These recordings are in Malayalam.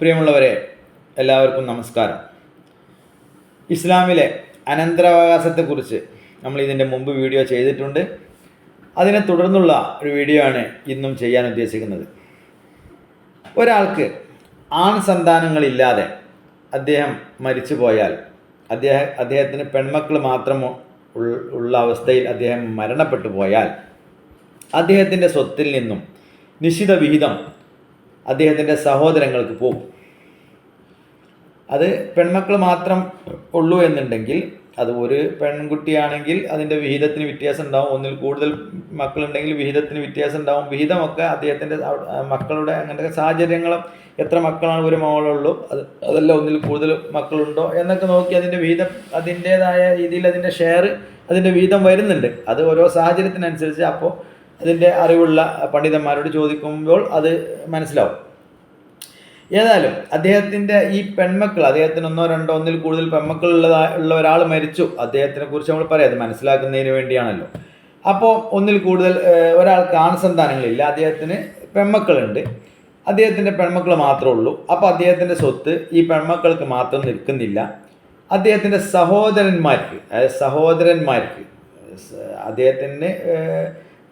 പ്രിയമുള്ളവരെ എല്ലാവർക്കും നമസ്കാരം. ഇസ്ലാമിലെ അനന്തരാവകാശത്തെക്കുറിച്ച് നമ്മൾ ഇതിന്റെ മുമ്പ് വീഡിയോ ചെയ്തിട്ടുണ്ട്. അതിനെ തുടർന്നുള്ള ഒരു വീഡിയോ ആണ് ഇന്നും ചെയ്യാൻ ഉദ്ദേശിക്കുന്നത്. ഒരാൾക്ക് ആൺ സന്താനങ്ങളില്ലാതെ അദ്ദേഹം മരിച്ചു പോയാൽ അദ്ദേഹം അദ്ദേഹത്തിന് പെൺമക്കൾ മാത്രം ഉള്ള അവസ്ഥയിൽ അദ്ദേഹം മരണപ്പെട്ടു പോയാൽ അദ്ദേഹത്തിന്റെ സ്വത്തിൽ നിന്നും നിശ്ചിത വിഹിതം അദ്ദേഹത്തിന്റെ സഹോദരങ്ങൾക്ക് പോകും അത് പെൺമക്കൾ മാത്രം ഉള്ളൂ എന്നുണ്ടെങ്കിൽ അത് ഒരു പെൺകുട്ടിയാണെങ്കിൽ അതിന്റെ വിഹിതത്തിന് വ്യത്യാസം ഉണ്ടാവും. ഒന്നിൽ കൂടുതൽ മക്കളുണ്ടെങ്കിൽ വിഹിതത്തിന് വ്യത്യാസം ഉണ്ടാവും. വിഹിതമൊക്കെ അദ്ദേഹത്തിന്റെ മക്കളുടെ അങ്ങനത്തെ സാഹചര്യങ്ങളും എത്ര മക്കളാണ് ഒരു മകളുള്ളൂ അത് അതല്ല ഒന്നിൽ കൂടുതൽ മക്കളുണ്ടോ എന്നൊക്കെ നോക്കി അതിന്റെ വിഹിതം അതിന്റേതായ രീതിയിൽ അതിന്റെ ഷെയർ അതിന്റെ വിഹിതം വരുന്നുണ്ട്. അത് ഓരോ സാഹചര്യത്തിനനുസരിച്ച് അപ്പോൾ അതിന്റെ അറിവുള്ള പണ്ഡിതന്മാരോട് ചോദിക്കുമ്പോൾ അത് മനസ്സിലാവും. ഏതായാലും അദ്ദേഹത്തിന്റെ ഈ പെൺമക്കൾ അദ്ദേഹത്തിന് ഒന്നോ രണ്ടോ ഒന്നിൽ കൂടുതൽ പെൺമക്കൾ ഉള്ളതാ ഉള്ള ഒരാൾ മരിച്ചു. അദ്ദേഹത്തിനെ കുറിച്ച് നമ്മൾ പറയാം അത് മനസ്സിലാക്കുന്നതിന് വേണ്ടിയാണല്ലോ. അപ്പോൾ ഒന്നിൽ കൂടുതൽ ഒരാൾക്ക് ആൺസന്താനങ്ങളില്ല അദ്ദേഹത്തിന് പെൺമക്കളുണ്ട്. അദ്ദേഹത്തിന്റെ പെൺമക്കൾ മാത്രമേ ഉള്ളൂ. അപ്പോൾ അദ്ദേഹത്തിന്റെ സ്വത്ത് ഈ പെൺമക്കൾക്ക് മാത്രം നിൽക്കുന്നില്ല. അദ്ദേഹത്തിന്റെ സഹോദരന്മാർക്ക് അതായത് സഹോദരന്മാർക്ക് അദ്ദേഹത്തിന്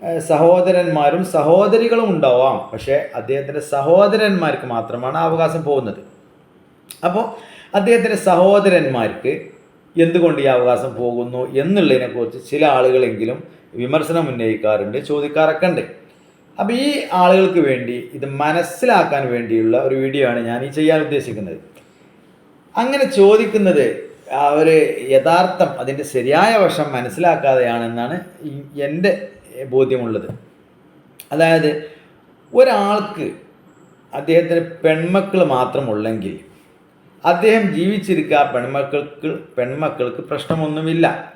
സഹോദരന്മാരും സഹോദരികളും ഉണ്ടാവാം. പക്ഷേ അദ്ദേഹത്തിന്റെ സഹോദരന്മാർക്ക് മാത്രമാണ് അവകാശം പോകുന്നത്. അപ്പോൾ അദ്ദേഹത്തിന്റെ സഹോദരന്മാർക്ക് എന്തുകൊണ്ട് ഈ അവകാശം പോകുന്നു എന്നുള്ളതിനെക്കുറിച്ച് ചില ആളുകളെങ്കിലും വിമർശനം ഉന്നയിക്കാറുണ്ട് ചോദിക്കാറൊക്കെ ഉണ്ട്. അപ്പോൾ ഈ ആളുകൾക്ക് വേണ്ടി ഇത് മനസ്സിലാക്കാൻ വേണ്ടിയുള്ള ഒരു വീഡിയോ ആണ് ഞാൻ ഈ ചെയ്യാൻ ഉദ്ദേശിക്കുന്നത്. അങ്ങനെ ചോദിക്കുന്നത് അവർ യഥാർത്ഥം അതിന്റെ ശരിയായ വശം മനസ്സിലാക്കാതെയാണെന്നാണ് എന്റെ ബോധ്യമുള്ളത്. അതായത് ഒരാൾക്ക് അദ്ദേഹത്തിന് പെൺമക്കൾ മാത്രമുള്ളെങ്കിൽ അദ്ദേഹം ജീവിച്ചിരിക്കുക ആ പെൺമക്കൾക്ക് പെൺമക്കൾക്ക് പ്രശ്നമൊന്നുമില്ല.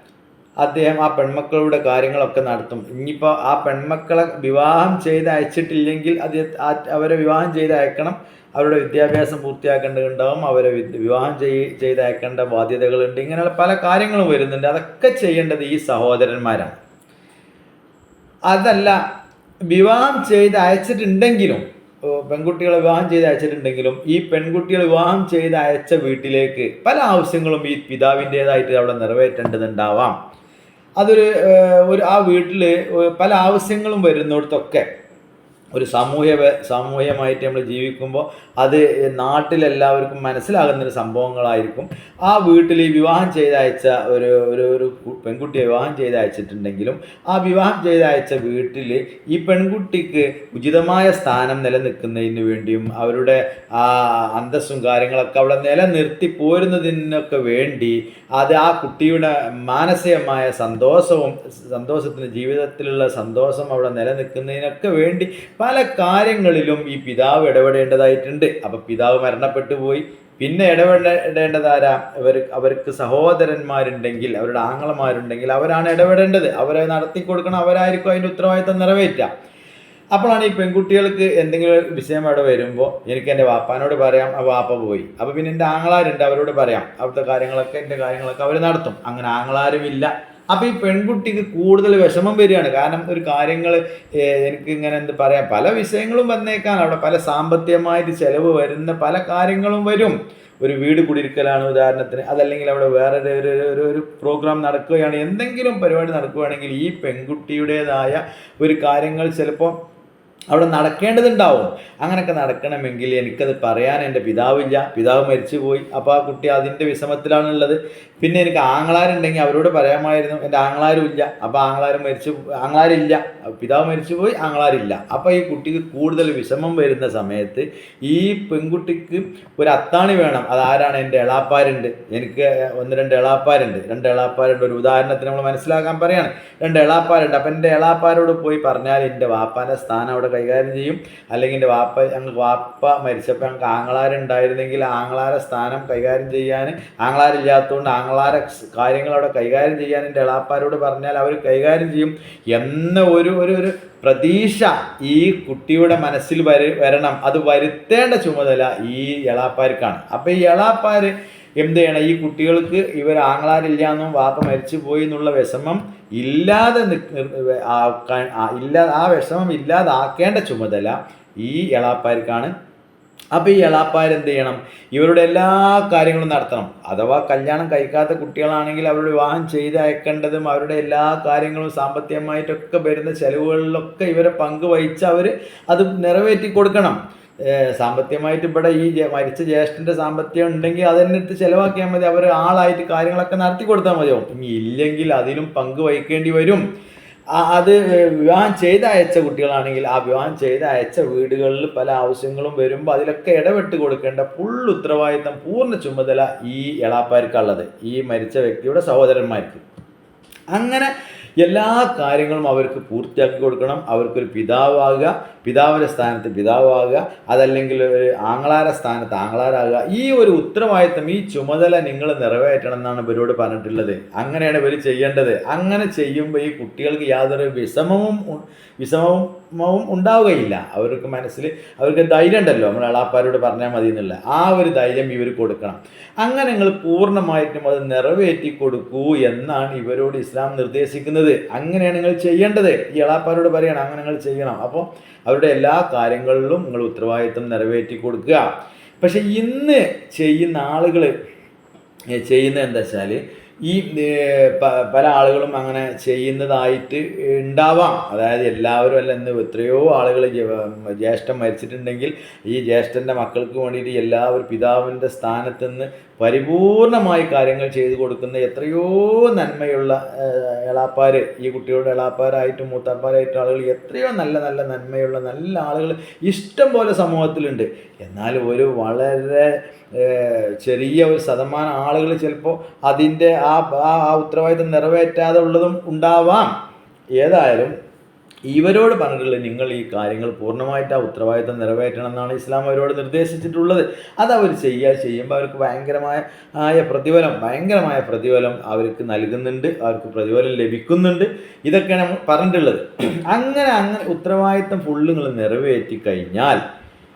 അദ്ദേഹം ആ പെൺമക്കളുടെ കാര്യങ്ങളൊക്കെ നടത്തും. ഇനിയിപ്പോൾ ആ പെൺമക്കളെ വിവാഹം ചെയ്ത് അയച്ചിട്ടില്ലെങ്കിൽ അത് അവരെ വിവാഹം ചെയ്ത് അയക്കണം അവരുടെ വിദ്യാഭ്യാസം പൂർത്തിയാക്കേണ്ടതുണ്ടാവും. അവരെ വിവാഹം ചെയ് ചെയ്ത് അയക്കേണ്ട ബാധ്യതകളുണ്ട്. ഇങ്ങനെയുള്ള പല കാര്യങ്ങളും വരുന്നുണ്ട്. അതൊക്കെ ചെയ്യേണ്ടത് ഈ സഹോദരന്മാരാണ്. അതല്ല വിവാഹം ചെയ്ത് അയച്ചിട്ടുണ്ടെങ്കിലും പെൺകുട്ടികളെ വിവാഹം ചെയ്ത് അയച്ചിട്ടുണ്ടെങ്കിലും ഈ പെൺകുട്ടികൾ വിവാഹം ചെയ്ത് അയച്ച വീട്ടിലേക്ക് പല ആവശ്യങ്ങളും ഈ പിതാവിന്റേതായിട്ട് അവിടെ നിറവേറ്റേണ്ടതുണ്ടാവാം. അതൊരു ഒരു ആ വീട്ടിൽ പല ആവശ്യങ്ങളും വരുന്നിടത്തൊക്കെ ഒരു സാമൂഹ്യ സാമൂഹ്യമായിട്ട് നമ്മൾ ജീവിക്കുമ്പോൾ അത് നാട്ടിലെല്ലാവർക്കും മനസ്സിലാകുന്ന ഒരു സംഭവങ്ങളായിരിക്കും. ആ വീട്ടിൽ ഈ വിവാഹം ചെയ്തയച്ച ഒരു ഒരു ഒരു പെൺകുട്ടിയെ വിവാഹം ചെയ്ത് അയച്ചിട്ടുണ്ടെങ്കിലും ആ വിവാഹം ചെയ്തയച്ച വീട്ടിൽ ഈ പെൺകുട്ടിക്ക് ഉചിതമായ സ്ഥാനം നിലനിൽക്കുന്നതിന് വേണ്ടിയും അവരുടെ ആ അന്തസ്സും കാര്യങ്ങളൊക്കെ അവിടെ നിലനിർത്തി പോരുന്നതിനൊക്കെ വേണ്ടി അത് ആ കുട്ടിയുടെ മാനസികമായ സന്തോഷവും സന്തോഷത്തിന് ജീവിതത്തിലുള്ള സന്തോഷം അവിടെ നിലനിൽക്കുന്നതിനൊക്കെ വേണ്ടി പല കാര്യങ്ങളിലും ഈ പിതാവ് ഇടപെടേണ്ടതായിട്ടുണ്ട്. അപ്പം പിതാവ് മരണപ്പെട്ടു പോയി. പിന്നെ ഇടപെടേണ്ടതാരാ? ഇവർ അവർക്ക് സഹോദരന്മാരുണ്ടെങ്കിൽ അവരുടെ ആങ്ങളമാരുണ്ടെങ്കിൽ അവരാണ് ഇടപെടേണ്ടത്. അവരെ നടത്തി കൊടുക്കണം. അവരായിരിക്കും അതിന്റെ ഉത്തരവാദിത്തം നിറവേറ്റുക. അപ്പോഴാണ് ഈ പെൺകുട്ടികൾക്ക് എന്തെങ്കിലും വിഷയം അവിടെ വരുമ്പോൾ എനിക്ക് എന്റെ വാപ്പാനോട് പറയാം ആ വാപ്പ പോയി. അപ്പോൾ പിന്നെ എന്റെ ആങ്ങളാരുണ്ട് അവരോട് പറയാം. അവിടുത്തെ കാര്യങ്ങളൊക്കെ എന്റെ കാര്യങ്ങളൊക്കെ അവർ നടത്തും. അങ്ങനെ ആങ്ങളാരുമില്ല. അപ്പോൾ ഈ പെൺകുട്ടിക്ക് കൂടുതൽ വിഷമം വരികയാണ്. കാരണം ഒരു കാര്യങ്ങൾ എനിക്ക് ഇങ്ങനെ എന്ത് പറയാം പല വിഷയങ്ങളും വന്നേക്കാൻ അവിടെ പല സാമ്പത്തികമായിട്ട് ചിലവ് വരുന്ന പല കാര്യങ്ങളും വരും. ഒരു വീട് കുടിയിരിക്കലാണ് ഉദാഹരണത്തിന്. അതല്ലെങ്കിൽ അവിടെ വേറെ ഒരു ഒരു- ഒരു ഒരു പ്രോഗ്രാം നടക്കുകയാണ്. എന്തെങ്കിലും പരിപാടി നടക്കുകയാണെങ്കിൽ ഈ പെൺകുട്ടിയുടേതായ ഒരു കാര്യങ്ങൾ ചിലപ്പോൾ അവിടെ നടക്കേണ്ടതുണ്ടാവും. അങ്ങനെയൊക്കെ നടക്കണമെങ്കിൽ എനിക്കത് പറയാൻ എന്റെ പിതാവില്ല. പിതാവ് മരിച്ചുപോയി. അപ്പോൾ ആ കുട്ടി അതിന്റെ വിഷമത്തിലാണുള്ളത്. പിന്നെ എനിക്ക് ആങ്ങളാരുണ്ടെങ്കിൽ അവരോട് പറയാമായിരുന്നു. എന്റെ ആങ്ങളാരും ഇല്ല. അപ്പോൾ ആങ്ങളാരും മരിച്ചു ആങ്ങളാരില്ല. പിതാവ് മരിച്ചുപോയി ആങ്ങളാരില്ല. അപ്പോൾ ഈ കുട്ടിക്ക് കൂടുതൽ വിഷമം വരുന്ന സമയത്ത് ഈ പെൺകുട്ടിക്ക് ഒരു അത്താണി വേണം. അതാരാണ് എന്റെ എളാപ്പാരുണ്ട്. എനിക്ക് ഒന്ന് രണ്ട് എളാപ്പാരുണ്ട്. രണ്ട് എളാപ്പാരുണ്ട്. ഒരു ഉദാഹരണത്തിന് നമ്മൾ മനസ്സിലാക്കാൻ പറയാണ്. രണ്ട് എളാപ്പാരുണ്ട്. അപ്പം എന്റെ എളാപ്പാരോട് പോയി പറഞ്ഞാൽ എന്റെ വാപ്പാന്റെ സ്ഥാനം അവിടെ കൈകാര്യം ചെയ്യും. അല്ലെങ്കിൽ എന്റെ വാപ്പ ഞങ്ങൾക്ക് വാപ്പ മരിച്ചപ്പോൾ ഞങ്ങൾക്ക് ആങ്ങളാരുണ്ടായിരുന്നെങ്കിൽ ആങ്ങളാരെ സ്ഥാനം കൈകാര്യം ചെയ്യാൻ ആങ്ങളാരില്ലാത്തതുകൊണ്ട് ആങ്ങളാരെ കാര്യങ്ങൾ അവിടെ കൈകാര്യം ചെയ്യാൻ എന്റെ എളാപ്പാരോട് പറഞ്ഞാൽ അവർ കൈകാര്യം ചെയ്യും. എന്ന ഒരു ഒരു ഒരു പ്രതീക്ഷ ഈ കുട്ടിയുടെ മനസ്സിൽ വര വരണം. അത് വരുത്തേണ്ട ചുമതല ഈ എളാപ്പാർക്കാണ്. അപ്പോൾ ഈ എളാപ്പാർ എന്ത് ചെയ്യണം ഈ കുട്ടികൾക്ക് ഇവർ ആങ്ങളാരില്ല എന്നും വാപ്പ മരിച്ചു പോയി എന്നുള്ള വിഷമം ഇല്ലാതെ ഇല്ലാ ആ വിഷമം ഇല്ലാതാക്കേണ്ട ചുമതല ഈ എളാപ്പാർക്കാണ്. അപ്പോൾ ഈ എളാപ്പാർ എന്ത് ചെയ്യണം ഇവരുടെ എല്ലാ കാര്യങ്ങളും നടത്തണം. അഥവാ കല്യാണം കഴിക്കാത്ത കുട്ടികളാണെങ്കിൽ അവരുടെ വിവാഹം ചെയ്ത് അയക്കേണ്ടതും അവരുടെ എല്ലാ കാര്യങ്ങളും സാമ്പത്തികമായിട്ടൊക്കെ വരുന്ന ചെലവുകളിലൊക്കെ ഇവരെ പങ്ക് വഹിച്ച് അവർ അത് നിറവേറ്റി കൊടുക്കണം സാമ്പത്തികമായിട്ട് ഇവിടെ ഈ മരിച്ച ജ്യേഷ്ഠന്റെ സാമ്പത്തികം ഉണ്ടെങ്കിൽ അതെന്നെ എടുത്ത് ചിലവാക്കിയാൽ മതി. അവർ ആളായിട്ട് കാര്യങ്ങളൊക്കെ നടത്തി കൊടുത്താൽ മതിയാവും ഇനി ഇല്ലെങ്കിൽ അതിലും പങ്ക് വഹിക്കേണ്ടി വരും. അത് വിവാഹം ചെയ്ത് അയച്ച കുട്ടികളാണെങ്കിൽ ആ വിവാഹം ചെയ്ത് അയച്ച വീടുകളിൽ പല ആവശ്യങ്ങളും വരുമ്പോൾ അതിലൊക്കെ ഇടപെട്ട് കൊടുക്കേണ്ട ഫുൾ ഉത്തരവാദിത്തം പൂർണ ചുമതല ഈ എളാപ്പാർക്കുള്ളത് ഈ മരിച്ച വ്യക്തിയുടെ സഹോദരന്മാർക്ക്. അങ്ങനെ എല്ലാ കാര്യങ്ങളും അവർക്ക് പൂർത്തിയാക്കി കൊടുക്കണം. അവർക്കൊരു പിതാവാകുക പിതാവിന്റെ സ്ഥാനത്ത് പിതാവാകുക അതല്ലെങ്കിൽ ഒരു ആങ്ങളാര സ്ഥാനത്ത് ആങ്ങളാരാകുക. ഈ ഒരു ഉത്തരവാദിത്തം ഈ ചുമതല നിങ്ങൾ നിറവേറ്റണം എന്നാണ് ഇവരോട് പറഞ്ഞിട്ടുള്ളത്. അങ്ങനെയാണ് ഇവർ ചെയ്യേണ്ടത്. അങ്ങനെ ചെയ്യുമ്പോൾ ഈ കുട്ടികൾക്ക് യാതൊരു വിഷമവും ഉ- വിഷമവും ഉണ്ടാവുകയില്ല. അവർക്ക് മനസ്സിൽ അവർക്ക് ധൈര്യം ഉണ്ടല്ലോ നമ്മൾ അളാപ്പാരോട് പറഞ്ഞാൽ മതി എന്നുള്ള ആ ഒരു ധൈര്യം ഇവർ കൊടുക്കണം. അങ്ങനെ നിങ്ങൾ പൂർണമായിട്ടും അത് നിറവേറ്റി കൊടുക്കൂ എന്നാണ് ഇവരോട് ഇസ്ലാം നിർദ്ദേശിക്കുന്നത്. അങ്ങനെയാണ് നിങ്ങൾ ചെയ്യേണ്ടത്. ഈ അളാപ്പാരോട് പറയണം അങ്ങനെ നിങ്ങൾ ചെയ്യണം. അപ്പോൾ അവരുടെ എല്ലാ കാര്യങ്ങളിലും നിങ്ങൾ ഉത്തരവാദിത്വം നിറവേറ്റി കൊടുക്കുക. പക്ഷെ ഇന്ന് ചെയ്യുന്ന ആളുകൾ ചെയ്യുന്നത് എന്താ വെച്ചാൽ ഈ പല ആളുകളും അങ്ങനെ ചെയ്യുന്നതായിട്ട് ഉണ്ടാവാം. അതായത് എല്ലാവരും അല്ല ഇന്ന് എത്രയോ ആളുകൾ ജ്യേഷ്ഠൻ മരിച്ചിട്ടുണ്ടെങ്കിൽ ഈ ജ്യേഷ്ഠന്റെ മക്കൾക്ക് വേണ്ടിയിട്ട് എല്ലാവരും പിതാവിന്റെ സ്ഥാനത്ത് നിന്ന് പരിപൂർണമായി കാര്യങ്ങൾ ചെയ്തു കൊടുക്കുന്ന എത്രയോ നന്മയുള്ള എളാപ്പാർ ഈ കുട്ടികളുടെ എളാപ്പാരായിട്ടും മൂത്താപ്പാരായിട്ടും ആളുകൾ എത്രയോ നല്ല നല്ല നന്മയുള്ള നല്ല ആളുകൾ ഇഷ്ടം പോലെ സമൂഹത്തിലുണ്ട്. എന്നാൽ ഒരു വളരെ ചെറിയ ഒരു ശതമാനം ആളുകൾ ചിലപ്പോൾ അതിന്റെ ആ ആ ആ ഉത്തരവാദിത്തം നിറവേറ്റാതെ ഉള്ളതും ഉണ്ടാവാം. ഏതായാലും ഇവരോട് പറഞ്ഞിട്ടുള്ളത് നിങ്ങൾ ഈ കാര്യങ്ങൾ പൂർണമായിട്ട് ആ ഉത്തരവാദിത്തം നിറവേറ്റണം എന്നാണ് ഇസ്ലാം അവരോട് നിർദ്ദേശിച്ചിട്ടുള്ളത്. അത് അവർ ചെയ്യുക ചെയ്യുമ്പോൾ അവർക്ക് ഭയങ്കരമായ ആയ പ്രതിഫലം ഭയങ്കരമായ പ്രതിഫലം അവർക്ക് നൽകുന്നുണ്ട് അവർക്ക് പ്രതിഫലം ലഭിക്കുന്നുണ്ട്. ഇതൊക്കെയാണ് പറഞ്ഞിട്ടുള്ളത്. അങ്ങനെ അങ്ങനെ ഉത്തരവാദിത്തം ഫുള്ള് നിങ്ങൾ നിറവേറ്റി കഴിഞ്ഞാൽ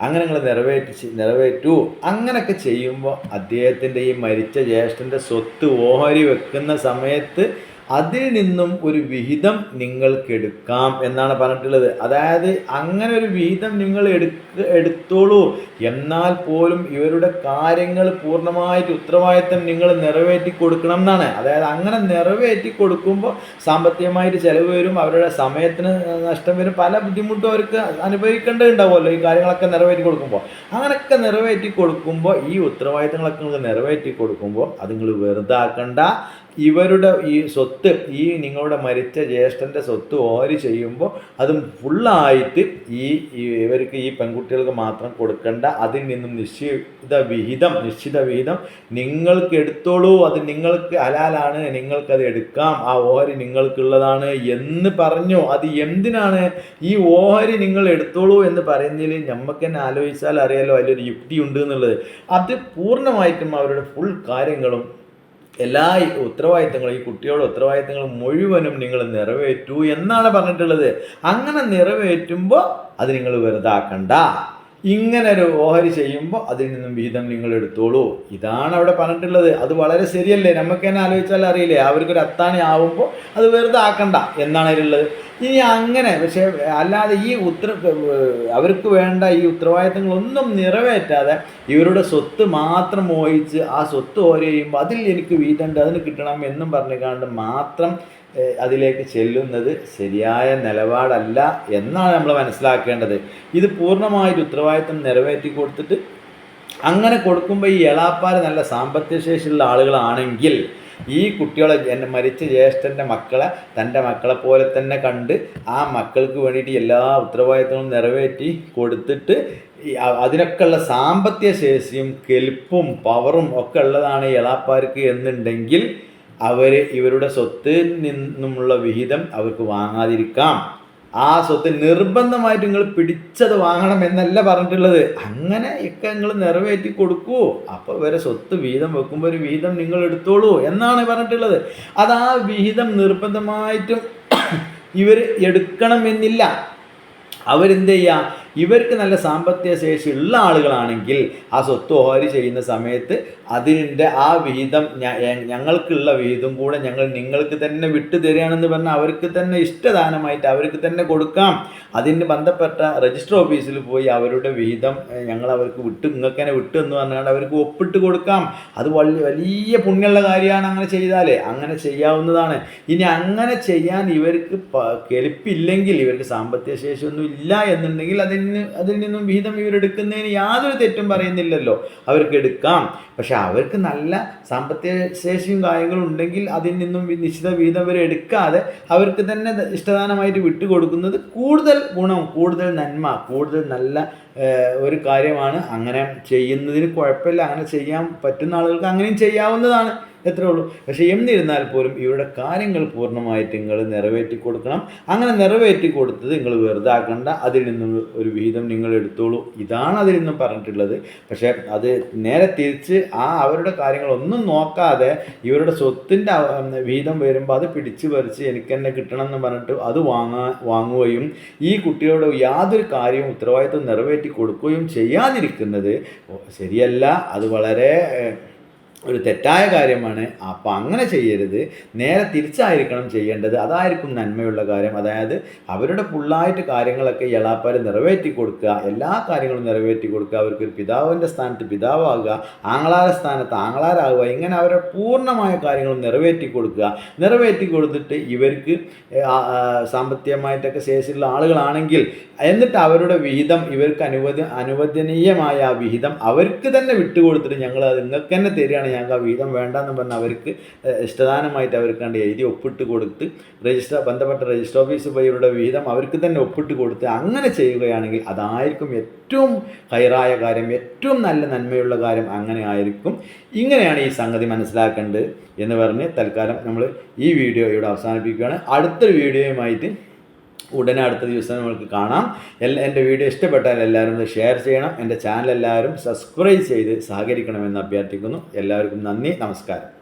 അങ്ങനെ നിങ്ങൾ നിറവേറ്റി നിറവേറ്റു. അങ്ങനെയൊക്കെ ചെയ്യുമ്പോൾ അദ്ദേഹത്തിന്റെ ഈ മരിച്ച ജ്യേഷ്ഠന്റെ സ്വത്ത് ഓഹരി വെക്കുന്ന സമയത്ത് അതിൽ നിന്നും ഒരു വിഹിതം നിങ്ങൾക്കെടുക്കാം എന്നാണ് പറഞ്ഞിട്ടുള്ളത്. അതായത് അങ്ങനെ ഒരു വിഹിതം നിങ്ങൾ എടുക്ക എടുത്തോളൂ. എന്നാൽ പോലും ഇവരുടെ കാര്യങ്ങൾ പൂർണമായിട്ട് ഉത്തരവാദിത്തം നിങ്ങൾ നിറവേറ്റി കൊടുക്കണം എന്നാണ്. അതായത് അങ്ങനെ നിറവേറ്റി കൊടുക്കുമ്പോൾ സാമ്പത്തികമായിട്ട് ചിലവ് വരും അവരുടെ സമയത്തിന് നഷ്ടം വരും. പല ബുദ്ധിമുട്ടും അവർക്ക് അനുഭവിക്കേണ്ടതുണ്ടാവുമല്ലോ ഈ കാര്യങ്ങളൊക്കെ നിറവേറ്റി കൊടുക്കുമ്പോൾ അങ്ങനെയൊക്കെ നിറവേറ്റി കൊടുക്കുമ്പോൾ ഈ ഉത്തരവാദിത്തങ്ങളൊക്കെ നിങ്ങൾ നിറവേറ്റി കൊടുക്കുമ്പോൾ അത് നിങ്ങൾ വെറുതെ ഇവരുടെ ഈ സ്വത്ത് ഈ നിങ്ങളുടെ മരിച്ച ജ്യേഷ്ഠന്റെ സ്വത്ത് ഓരി ചെയ്യുമ്പോൾ അതും ഫുള്ളായിട്ട് ഈ ഇവർക്ക് ഈ പെൺകുട്ടികൾക്ക് മാത്രം കൊടുക്കേണ്ട. അതിൽ നിന്നും നിശ്ചിത വിഹിതം നിശ്ചിത വിഹിതം നിങ്ങൾക്ക് എടുത്തോളൂ. അത് നിങ്ങൾക്ക് ഹലാലാണ്. നിങ്ങൾക്കത് എടുക്കാം. ആ ഓഹരി നിങ്ങൾക്കുള്ളതാണ് എന്ന് പറഞ്ഞു. അത് എന്തിനാണ്? ഈ ഓഹരി നിങ്ങൾ എടുത്തോളൂ എന്ന് പറയുന്നതിൽ നമുക്ക് തന്നെ ആലോചിച്ചാൽ അറിയാലോ അതിലൊരു യുക്തി ഉണ്ട് എന്നുള്ളത്. അത് പൂർണമായിട്ടും അവരുടെ ഫുൾ കാര്യങ്ങളും എല്ലാ ഉത്തരവാദിത്തങ്ങളും ഈ കുട്ടികളുടെ ഉത്തരവാദിത്തങ്ങൾ മുഴുവനും നിങ്ങൾ നിറവേറ്റൂ എന്നാണ് പറഞ്ഞിട്ടുള്ളത്. അങ്ങനെ നിറവേറ്റുമ്പോൾ അത് നിങ്ങൾ വെറുതാക്കണ്ട. ഇങ്ങനെ ഒരു ഓഹരി ചെയ്യുമ്പോൾ അതിൽ നിന്നും വിഹിതം നിങ്ങൾ എടുത്തോളൂ. ഇതാണ് അവിടെ പറഞ്ഞിട്ടുള്ളത്. അത് വളരെ ശരിയല്ലേ? നമുക്ക് തന്നെ ആലോചിച്ചാൽ അറിയില്ലേ? അവർക്കൊരു അത്താണി ആവുമ്പോൾ അത് വെറുതെ ആക്കണ്ട. എന്നാണ് അതിലുള്ളത്? ഇനി അങ്ങനെ പക്ഷേ അല്ലാതെ ഈ ഉത്തര അവർക്ക് വേണ്ട ഈ ഉത്തരവാദിത്തങ്ങളൊന്നും നിറവേറ്റാതെ ഇവരുടെ സ്വത്ത് മാത്രം മോഹിച്ച് ആ സ്വത്ത് ഓരോ അതിൽ എനിക്ക് വീതണ്ട് അതിന് കിട്ടണം എന്നും പറഞ്ഞുകൊണ്ട് മാത്രം അതിലേക്ക് ചെല്ലുന്നത് ശരിയായ നിലപാടല്ല എന്നാണ് നമ്മൾ മനസ്സിലാക്കേണ്ടത്. ഇത് പൂർണമായിട്ട് ഉത്തരവാദിത്തം നിറവേറ്റി കൊടുത്തിട്ട് അങ്ങനെ കൊടുക്കുമ്പോൾ ഈ എളാപ്പാർ നല്ല സാമ്പത്തിക ശേഷിയുള്ള ആളുകളാണെങ്കിൽ ഈ കുട്ടികളെ എന്റെ മരിച്ച ജ്യേഷ്ഠന്റെ മക്കളെ തന്റെ മക്കളെ പോലെ തന്നെ കണ്ട് ആ മക്കൾക്ക് വേണ്ടിയിട്ട് എല്ലാ ഉത്തരവാദിത്തങ്ങളും നിറവേറ്റി കൊടുത്തിട്ട് അതിനൊക്കെ ഉള്ള സാമ്പത്തിക ശേഷിയും കെൽപ്പും പവറും ഒക്കെ ഉള്ളതാണ് എളാപ്പാർക്ക് എന്നുണ്ടെങ്കിൽ അവർ ഇവരുടെ സ്വത്തിൽ നിന്നുമുള്ള വിഹിതം അവർക്ക് വാങ്ങാതിരിക്കാം. ആ സ്വത്ത് നിർബന്ധമായിട്ട് നിങ്ങൾ പിടിച്ചത് വാങ്ങണം എന്നല്ല പറഞ്ഞിട്ടുള്ളത്. അങ്ങനെ ഒക്കെ നിങ്ങൾ നിറവേറ്റി കൊടുക്കൂ. അപ്പോൾ വരെ സ്വത്ത് വീതം വെക്കുമ്പോൾ ഒരു വീതം നിങ്ങൾ എടുത്തോളൂ എന്നാണ് പറഞ്ഞിട്ടുള്ളത്. അത് ആ വിഹിതം നിർബന്ധമായിട്ടും ഇവർ എടുക്കണം എന്നില്ല. അവരെന്ത് ചെയ്യുക ഇവർക്ക് നല്ല സാമ്പത്തിക ശേഷി ഉള്ള ആളുകളാണെങ്കിൽ ആ സ്വത്ത് ഓഹരി ചെയ്യുന്ന സമയത്ത് അതിന്റെ ആ വിഹിതം ഞങ്ങൾക്കുള്ള വിഹിതം കൂടെ ഞങ്ങൾ നിങ്ങൾക്ക് തന്നെ വിട്ടു തരികയാണെന്ന് പറഞ്ഞാൽ അവർക്ക് തന്നെ ഇഷ്ടദാനമായിട്ട് അവർക്ക് തന്നെ കൊടുക്കാം. അതിന് ബന്ധപ്പെട്ട രജിസ്റ്റർ ഓഫീസിൽ പോയി അവരുടെ വിഹിതം ഞങ്ങൾ അവർക്ക് വിട്ടു നിങ്ങൾക്ക് തന്നെ വിട്ടു എന്ന് പറഞ്ഞാൽ അവർക്ക് ഒപ്പിട്ട് കൊടുക്കാം. അത് വലിയ വലിയ പുണ്യമുള്ള കാര്യമാണ് അങ്ങനെ ചെയ്താൽ അങ്ങനെ ചെയ്യാവുന്നതാണ്. ഇനി അങ്ങനെ ചെയ്യാൻ ഇവർക്ക് കെൽപ്പില്ലെങ്കിൽ ഇവർക്ക് സാമ്പത്തിക ശേഷിയൊന്നും ഇല്ല എന്നുണ്ടെങ്കിൽ അതിന് അതിൽ നിന്നും വിഹിതം ഇവരെടുക്കുന്നതിന് യാതൊരു തെറ്റും പറയുന്നില്ലല്ലോ. അവർക്ക് എടുക്കാം. പക്ഷെ അവർക്ക് നല്ല സാമ്പത്തിക ശേഷിയും കാര്യങ്ങളും ഉണ്ടെങ്കിൽ അതിൽ നിന്നും നിശ്ചിത വിഹിതം വരെ എടുക്കാതെ അവർക്ക് തന്നെ ഇഷ്ടദാനമായിട്ട് വിട്ടുകൊടുക്കുന്നത് കൂടുതൽ ഗുണം കൂടുതൽ നന്മ കൂടുതൽ നല്ല ഒരു കാര്യമാണ്. അങ്ങനെ ചെയ്യുന്നതിന് കുഴപ്പമില്ല. അങ്ങനെ ചെയ്യാൻ പറ്റുന്ന ആളുകൾക്ക് അങ്ങനെയും ചെയ്യാവുന്നതാണ്. എത്രേ ഉള്ളൂ? പക്ഷേ എന്നിരുന്നാൽ പോലും ഇവരുടെ കാര്യങ്ങൾ പൂർണമായിട്ട് നിങ്ങൾ നിറവേറ്റി കൊടുക്കണം. അങ്ങനെ നിറവേറ്റി കൊടുത്തത് നിങ്ങൾ വെറുതെ ആക്കണ്ട അതിൽ നിന്നും ഒരു വിഹിതം നിങ്ങൾ എടുത്തോളൂ. ഇതാണ് അതിൽ നിന്നും പറഞ്ഞിട്ടുള്ളത്. പക്ഷേ അത് നേരെ തിരിച്ച് ആ അവരുടെ കാര്യങ്ങളൊന്നും നോക്കാതെ ഇവരുടെ സ്വത്തിന്റെ വിഹിതം വരുമ്പോൾ അത് പിടിച്ചു പറിച്ച് എനിക്ക് തന്നെ കിട്ടണം എന്ന് പറഞ്ഞിട്ട് അത് വാങ്ങാൻ വാങ്ങുകയും ഈ കുട്ടികളുടെ യാതൊരു കാര്യവും ഉത്തരവാദിത്വം നിറവേറ്റി കൊടുക്കുകയും ചെയ്യാതിരിക്കുന്നത് ശരിയല്ല. അത് വളരെ ഒരു തെറ്റായ കാര്യമാണ്. അപ്പം അങ്ങനെ ചെയ്യരുത്. നേരെ തിരിച്ചായിരിക്കണം ചെയ്യേണ്ടത്. അതായിരിക്കും നന്മയുള്ള കാര്യം. അതായത് അവരുടെ ഫുള്ളായിട്ട് കാര്യങ്ങളൊക്കെ എളാപ്പാർ നിറവേറ്റി കൊടുക്കുക. എല്ലാ കാര്യങ്ങളും നിറവേറ്റി കൊടുക്കുക. അവർക്ക് ഒരു പിതാവിന്റെ സ്ഥാനത്ത് പിതാവാകുക. ആങ്ങളാര സ്ഥാനത്ത് ആങ്ങളാരാകുക. ഇങ്ങനെ അവരുടെ പൂർണമായ കാര്യങ്ങൾ നിറവേറ്റി കൊടുക്കുക. നിറവേറ്റി കൊടുത്തിട്ട് ഇവർക്ക് സാമ്പത്തികമായിട്ടൊക്കെ ശേഷിയുള്ള ആളുകളാണെങ്കിൽ എന്നിട്ട് അവരുടെ വിഹിതം ഇവർക്ക് അനുവദ അനുവദനീയമായ ആ വിഹിതം അവർക്ക് തന്നെ വിട്ടുകൊടുത്തിട്ട് ഞങ്ങൾ അത് നിങ്ങൾക്ക് തന്നെ തരികയാണ് ഞങ്ങൾക്ക് ആ വീതം വേണ്ടെന്ന് പറഞ്ഞ് അവർക്ക് ഇഷ്ടദാനമായിട്ട് അവർക്ക് കണ്ട് എഴുതി ഒപ്പിട്ട് കൊടുത്ത് രജിസ്റ്റർ ബന്ധപ്പെട്ട രജിസ്റ്റർ ഓഫീസ് പോയവരുടെ വീതം അവർക്ക് തന്നെ ഒപ്പിട്ട് കൊടുത്ത് അങ്ങനെ ചെയ്യുകയാണെങ്കിൽ അതായിരിക്കും ഏറ്റവും ഹൈറായ കാര്യം ഏറ്റവും നല്ല നന്മയുള്ള കാര്യം അങ്ങനെ ആയിരിക്കും. ഇങ്ങനെയാണ് ഈ സംഗതി മനസ്സിലാക്കേണ്ടത് എന്ന് പറഞ്ഞ് തൽക്കാലം നമ്മൾ ഈ വീഡിയോ ഇവിടെ അവസാനിപ്പിക്കുകയാണ്. അടുത്തൊരു വീഡിയോയുമായിട്ട് ഉടനെ അടുത്ത ദിവസം നമുക്ക് കാണാം. എല്ലാ എന്റെ വീഡിയോ ഇഷ്ടപ്പെട്ടാൽ എല്ലാവരും ഇത് ഷെയർ ചെയ്യണം. എന്റെ ചാനൽ എല്ലാവരും സബ്സ്ക്രൈബ് ചെയ്ത് സഹകരിക്കണമെന്ന് അഭ്യർത്ഥിക്കുന്നു. എല്ലാവർക്കും നന്ദി നമസ്കാരം.